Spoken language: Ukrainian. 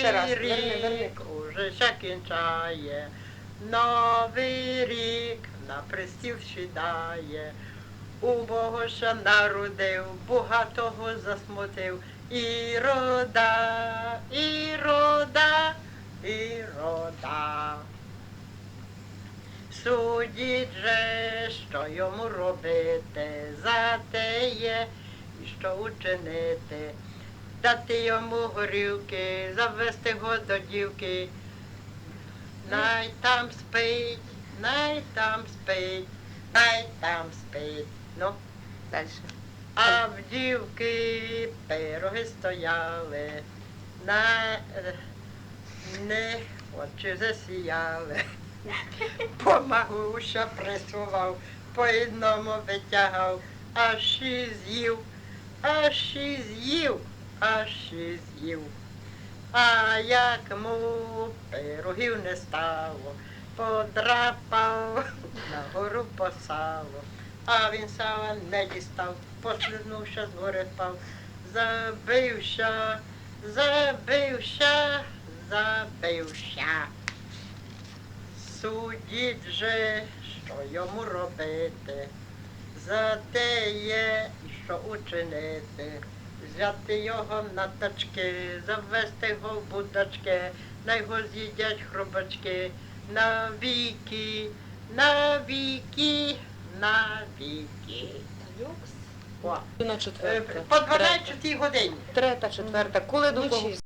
ще раз. Верни, верни. рік уже ся кінчає, Новий рік на сідає. Убого ще народив, багатого засмутив. І рода, і рода, і рода. Судіть же, що йому робити, за те є, і що учинити. Дати йому горілки, завести його до дівки. Най там спить, най там спить, най там спить. Ну, Далі. а в дівки пироги стояли, на не очі засіяли. Помагуша присував, по одному витягав, аж і з'їв, аж і з'їв, аж і з'їв. А як му пирогів не стало, подрапав на гору по сало. А він сала не дістав, послизнувся з гори впав, забився, забився, забився. Судіть же, що йому робити, за те є, що учинити. Взяти його на тачки, завести його в будочки, на його з'їдять хробачки, на віки, на віки, на віки. Люкс. О, На е, четверта. По 12 годині. Трета, четверта. Коли до кого?